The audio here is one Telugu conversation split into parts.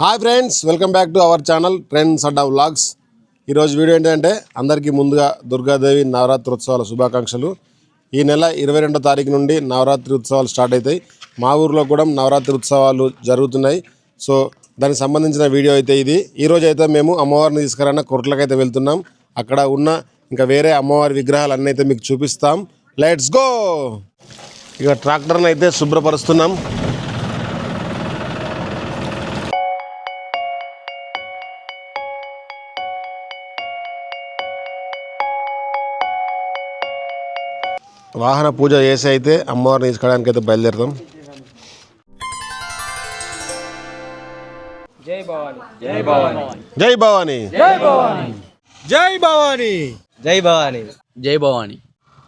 Hi friends welcome back to our channel trends Adda vlogs. ఈరోజు వీడియో ఏంటంటే అందరికీ ముందుగా దుర్గాదేవి నవరాత్రి ఉత్సవాల శుభాకాంక్షలు. ఈ నెల ఇరవై రెండో తారీఖు నుండి నవరాత్రి ఉత్సవాలు స్టార్ట్ అవుతాయి. మా ఊర్లో కూడా నవరాత్రి ఉత్సవాలు జరుగుతున్నాయి. సో దానికి సంబంధించిన వీడియో అయితే ఇది. ఈరోజు అయితే మేము అమ్మవారిని తీసుకురాన కొరట్లకైతే వెళ్తున్నాం. అక్కడ ఉన్న ఇంకా వేరే అమ్మవారి విగ్రహాలు అన్నీ అయితే మీకు చూపిస్తాం. Let's go! ఇక ట్రాక్టర్ని అయితే శుభ్రపరుస్తున్నాం. వాహన పూజ చేసి అయితే అమ్మవారిని తీసుకోవడానికి అయితే బయలుదేరుతాం జై భవాని జై భవాని జై భవానీ జై భవాని జై భవాని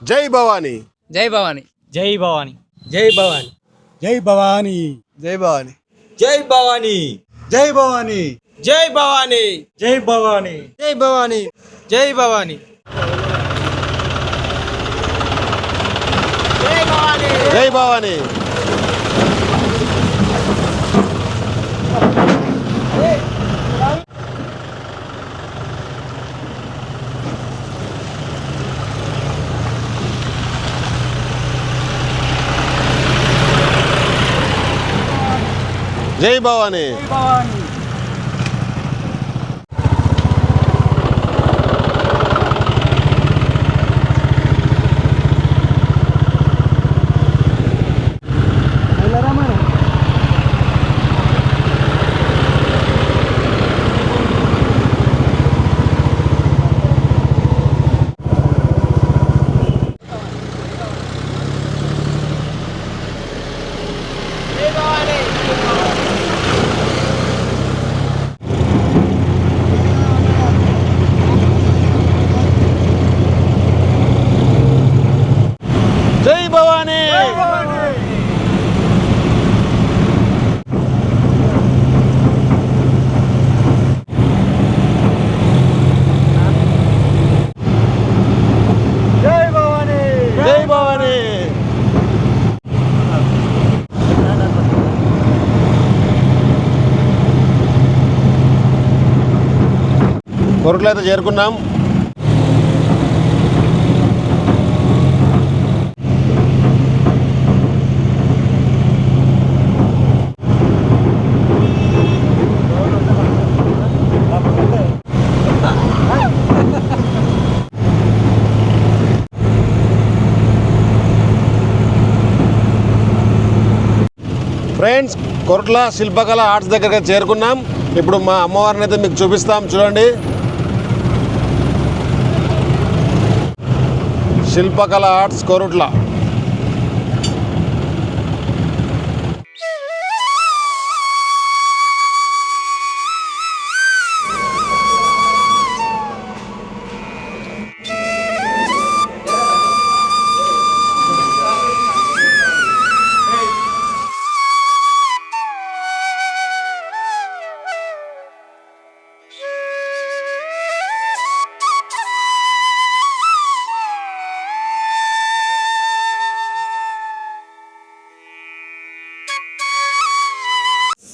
జై భవాని జై భవానీ జై భవాని జై భవాని జై భవాని జై భవానీ జై భవాని జై భవాని జై భవానీ జై భవాని జై భవానీ జై భవాని జై భవాని జై భవాని. జై భవానీ జై భవానీ జై భవానీ జై భవానీ కొరకులు అయితే చేరుకున్నాం. ఫ్రెండ్స్ కొరట్ల శిల్పకళ ఆర్ట్స్ దగ్గరికి చేరుకున్నాం. ఇప్పుడు మా అమ్మవారిని అయితే మీకు చూపిస్తాం. చూడండి. శిల్పకళ ఆర్ట్స్ కొరుట్ల.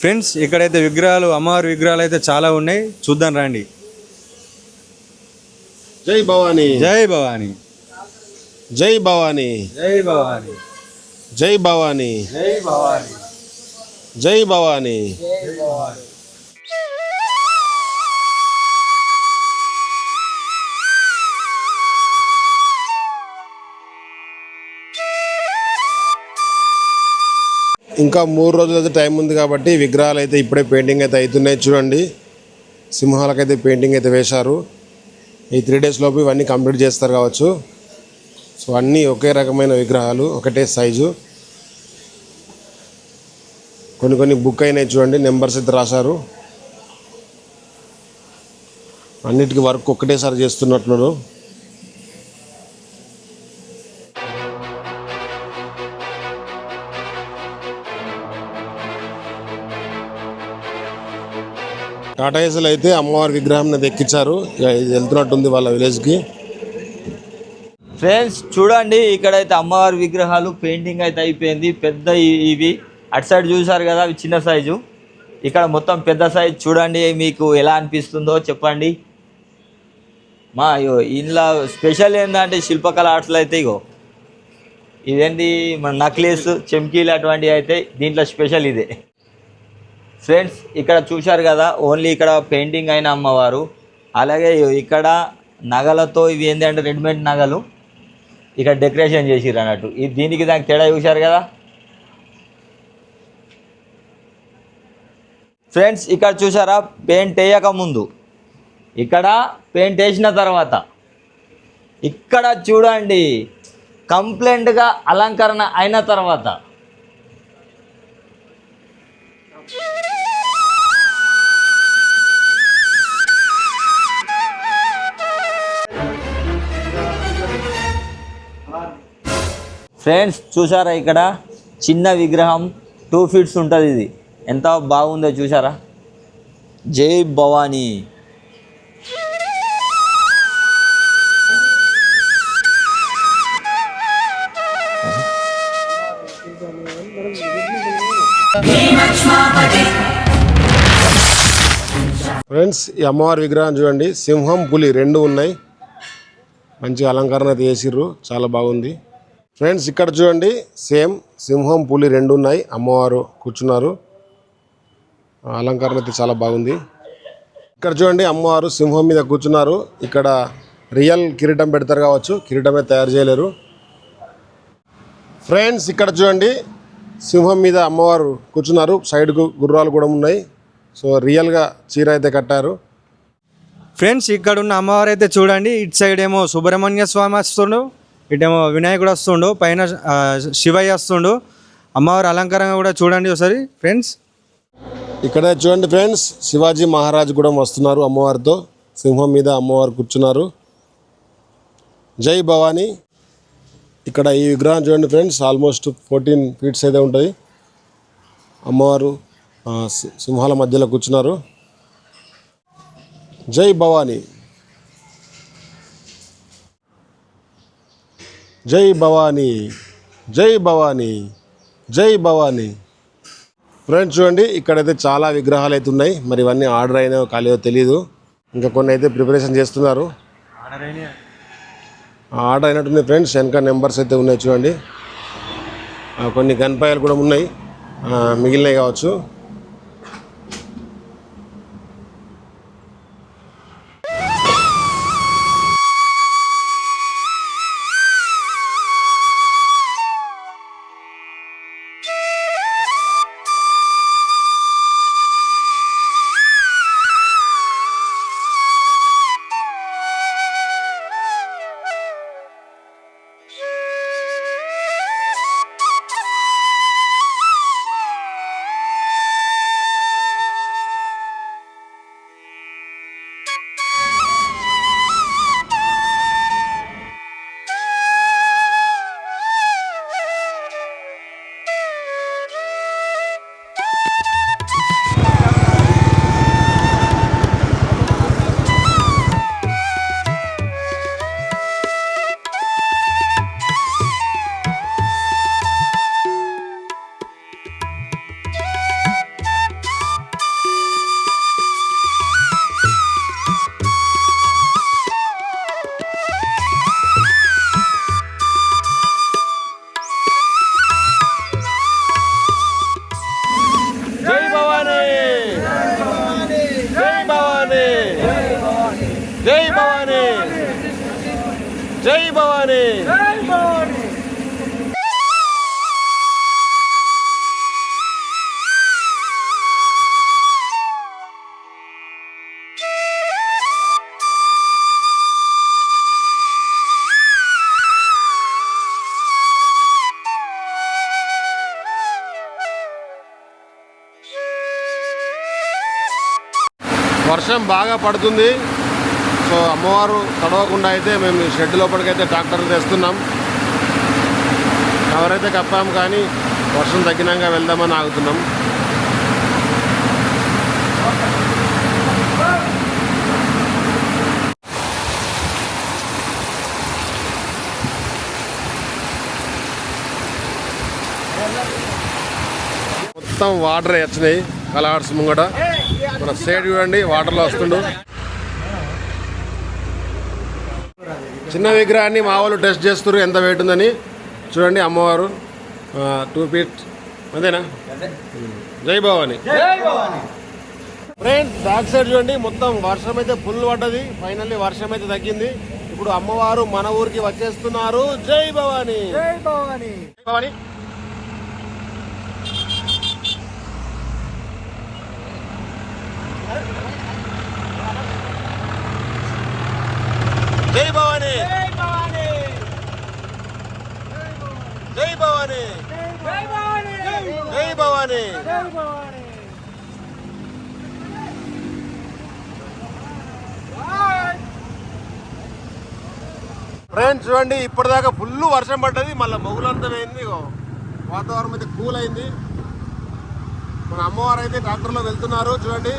ఫ్రెండ్స్ ఇక్కడైతే విగ్రహాలు అమ్మవారి విగ్రహాలు అయితే చాలా ఉన్నాయి. చూద్దాం రండి. జై భవానీ. జై భవానీ. జై భవానీ. జై భవానీ. జై భవానీ. జై భవానీ. జై భవానీ. ఇంకా మూడు రోజులు అయితే టైం ఉంది కాబట్టి విగ్రహాలు అయితే ఇప్పుడే పెయింటింగ్ అయితే అవుతున్నాయి. చూడండి. సింహాలకైతే పెయింటింగ్ అయితే వేశారు. ఈ త్రీ డేస్ లోపు ఇవన్నీ కంప్లీట్ చేస్తారు కావచ్చు. సో అన్నీ ఒకే రకమైన విగ్రహాలు ఒకటే సైజు. కొన్ని కొన్ని బుక్ అయినాయి చూడండి. నెంబర్స్ అయితే రాశారు. అన్నిటికీ వర్క్ ఒక్కటేసారి చేస్తున్నట్టున్నారు. టాటా అయితే అమ్మవారి విగ్రహం ఎక్కించారు. ఇక వెళ్తున్నట్టుంది వాళ్ళ విలేజ్కి. ఫ్రెండ్స్ చూడండి ఇక్కడైతే అమ్మవారి విగ్రహాలు పెయింటింగ్ అయితే అయిపోయింది. పెద్ద ఇవి. అటు సైడ్ చూసారు కదా అవి చిన్న సైజు. ఇక్కడ మొత్తం పెద్ద సైజ్. చూడండి మీకు ఎలా అనిపిస్తుందో చెప్పండి. మా అయ్యో ఇందులో స్పెషల్ ఏంటంటే శిల్పకళ ఆర్ట్స్లో అయితే ఇగో. ఇదేంటి మన నక్లెస్ చెమ్కీలు అటువంటివి అయితే దీంట్లో స్పెషల్ ఇదే. ఫ్రెండ్స్ ఇక్కడ చూశారు కదా ఓన్లీ ఇక్కడ పెయింటింగ్ అయిన అమ్మవారు. అలాగే ఇక్కడ నగలతో ఇవి అంటే రెడీమేడ్ నగలు. ఇక్కడ డెకరేషన్ చేసిర్రు అన్నట్టు. ఇది దీనికి దానికి తేడా చూశారు కదా? ఫ్రెండ్స్ ఇక్కడ చూసారా పెయింట్ వేయక ముందు. ఇక్కడ పెయింట్ వేసిన తర్వాత. ఇక్కడ చూడండి కంప్లైంట్గా అలంకరణ అయిన తర్వాత. ఫ్రెండ్స్ చూసారా ఇక్కడ? చిన్న విగ్రహం టూ ఫీట్స్ ఉంటుంది ఇది. ఎంత బాగుందో చూసారా జై భవానీ. ఫ్రెండ్స్ ఈ అమ్మవారి విగ్రహం చూడండి. సింహం పులి రెండు ఉన్నాయి. మంచి అలంకరణ చేసిర్రు. చాలా బాగుంది. ఫ్రెండ్స్ ఇక్కడ చూడండి సేమ్ సింహం పులి రెండు ఉన్నాయి. అమ్మవారు కూర్చున్నారు. అలంకరణ అయితే చాలా బాగుంది. ఇక్కడ చూడండి అమ్మవారు సింహం మీద కూర్చున్నారు. ఇక్కడ రియల్ కిరీటం పెడతారు కావచ్చు కిరీటమే తయారు చేయలేరు. ఫ్రెండ్స్ ఇక్కడ చూడండి సింహం మీద అమ్మవారు కూర్చున్నారు. సైడ్కు గుర్రాలు కూడా ఉన్నాయి. సో రియల్గా చీర అయితే కట్టారు. ఫ్రెండ్స్ ఇక్కడ ఉన్న అమ్మవారు అయితే చూడండి ఇటు సైడ్ ఏమో సుబ్రహ్మణ్య స్వామి వస్తుండు ఇటేమో వినాయకుడు వస్తుండు పైన శివయ్య వస్తుండు. అమ్మవారి అలంకారంగా కూడా చూడండి ఒకసారి ఫ్రెండ్స్. ఇక్కడ చూడండి ఫ్రెండ్స్ శివాజీ మహారాజ్ కూడా వస్తున్నారు అమ్మవారితో. సింహం మీద అమ్మవారు కూర్చున్నారు. జై భవానీ. ఇక్కడ ఈ విగ్రహం చూడండి ఫ్రెండ్స్ ఆల్మోస్ట్ ఫోర్టీన్ ఫీట్స్ అయితే ఉంటుంది. అమ్మవారు సింహాల మధ్యలో కూర్చున్నారు. జై భవానీ. జై భవానీ జై భవానీ జై భవానీ. ఫ్రెండ్స్ చూడండి ఇక్కడైతే చాలా విగ్రహాలు అయితే ఉన్నాయి. మరి ఇవన్నీ ఆర్డర్ అయినాయో కాలేదో తెలియదు ఇంకా కొన్ని అయితే ప్రిపరేషన్ చేస్తున్నారు. ఆర్డర్ అయినట్టుంది ఫ్రెండ్స్ వెనక నెంబర్స్ అయితే ఉన్నాయి చూడండి. కొన్ని గన్పాయలు కూడా ఉన్నాయి. మిగిలినవి కావచ్చు. జై భవానీ. జై భవానీ. వర్షం బాగా పడుతుంది. సో అమ్మవారు తడవకుండా అయితే మేము షెడ్ లోపలికైతే ట్రాక్టర్ తెస్తున్నాం. ఎవరైతే కప్పాము కానీ వర్షం తగ్గినాక వెళ్దామని ఆగుతున్నాం. మొత్తం వాటర్ వచ్చినాయి. కళ ముంగట. మన సైడ్ చూడండి వాటర్లో వస్తుండు. చిన్న విగ్రహాన్ని మా వాళ్ళు టెస్ట్ చేస్తారు ఎంత వెయిట్ ఉందని. చూడండి అమ్మవారు. టూ ఫీట్ అంతేనా? జై భవాని. ఫ్రెండ్స్ బ్యాక్ సైడ్ చూడండి మొత్తం వర్షం అయితే ఫుల్ పడ్డది. ఫైనల్లీ వర్షం అయితే తగ్గింది. ఇప్పుడు అమ్మవారు మన ఊరికి వచ్చేస్తున్నారు. జై భవాని. జై భవాని. భవాని జై భవానీ. జై భవానీ. జై భవానీ. జై ఫ్రెండ్స్ చూడండి ఇప్పటిదాకా ఫుల్ వర్షం పడ్డది. మళ్ళీ మొగులంతా పోయింది వాతావరణం అయితే కూల్ అయింది. మన అమ్మవారు అయితే ట్రాక్టర్లో వెళ్తున్నారు చూడండి.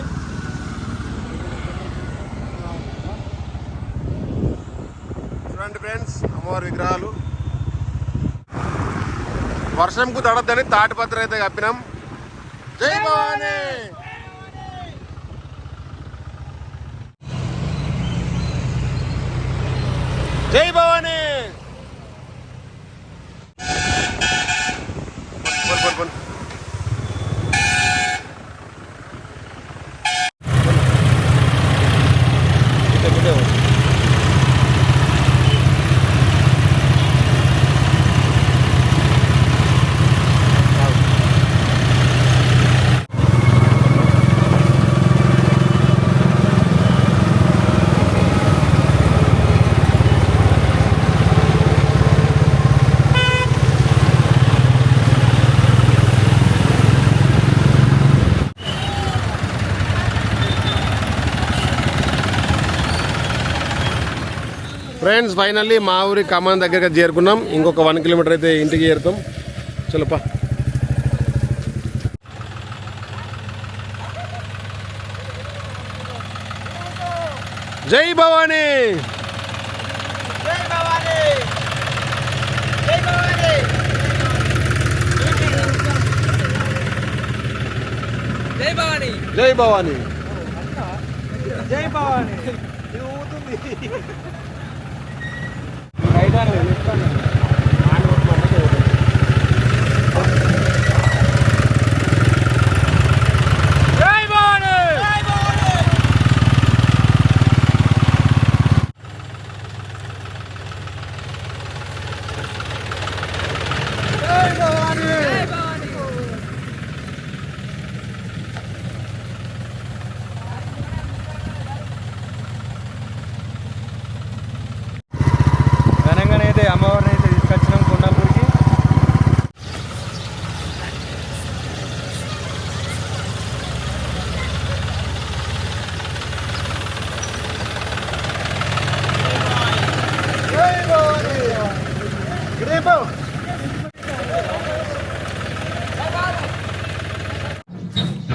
చూడండి ఫ్రెండ్స్ అమ్మవారి విగ్రహాలు. వర్షంకు తడద్దని తాటిపత్ర అయితే కప్పినాం. జై భవానీ! జై భవానీ పన్, పన్, పన్. ఫ్రెండ్స్ ఫైనల్లీ మా ఊరి కమాన్ దగ్గరికి చేరుకున్నాం. ఇంకొక వన్ కిలోమీటర్ అయితే ఇంటికి చేరుతాం. చలోపా జై భవానీ! జై భవానీ! ఘనంగానే 何?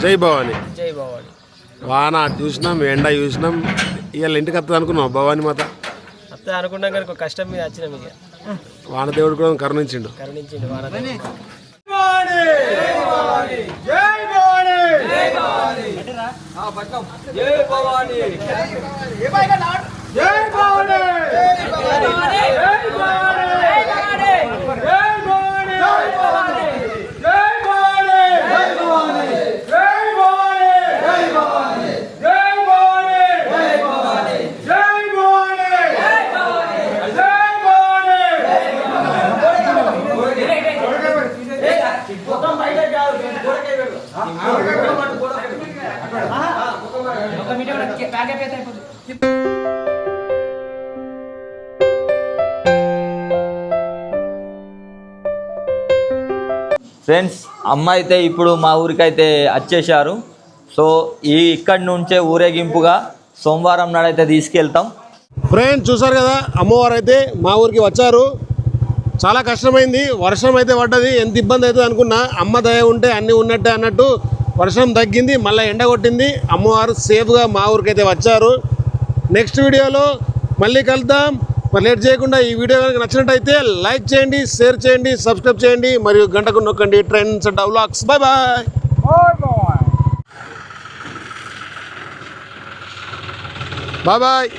జై భవానీ. జై భవాని. వాన చూసినాం ఎండ చూసినాం. ఇవాళ ఇంటికి వస్తుంది అనుకున్నాం భవానీ మాత? అత్త అనుకున్నాం కనుక కష్టం మీద వచ్చినాం ఇక. వాన దేవుడు కూడా కరుణించిండు. కరుణించింది వాన ఫ్రెండ్స్ అమ్మ అయితే ఇప్పుడు మా ఊరికైతే వచ్చేసారు సో ఈ ఇక్కడి నుంచే ఊరేగింపుగా సోమవారం నాడైతే తీసుకెళ్తాం. ఫ్రెండ్స్ చూసారు కదా? అమ్మవారు అయితే మా ఊరికి వచ్చారు. చాలా కష్టమైంది. వర్షం అయితే పడ్డది. ఎంత ఇబ్బంది అవుతుంది అనుకున్నా అమ్మ దయ ఉంటే అన్నీ ఉన్నట్టే అన్నట్టు వర్షం తగ్గింది. మళ్ళీ ఎండ కొట్టింది. అమ్మవారు సేఫ్గా మా ఊరికైతే వచ్చారు. నెక్స్ట్ వీడియోలో మళ్ళీ కలుద్దాం. మరి లేట్ చేయకుండా ఈ వీడియో కనుక నచ్చినట్టయితే లైక్ చేయండి షేర్ చేయండి సబ్స్క్రైబ్ చేయండి మరియు గంటకు నొక్కండి. Trends and డవ్లాగ్స్ bye bye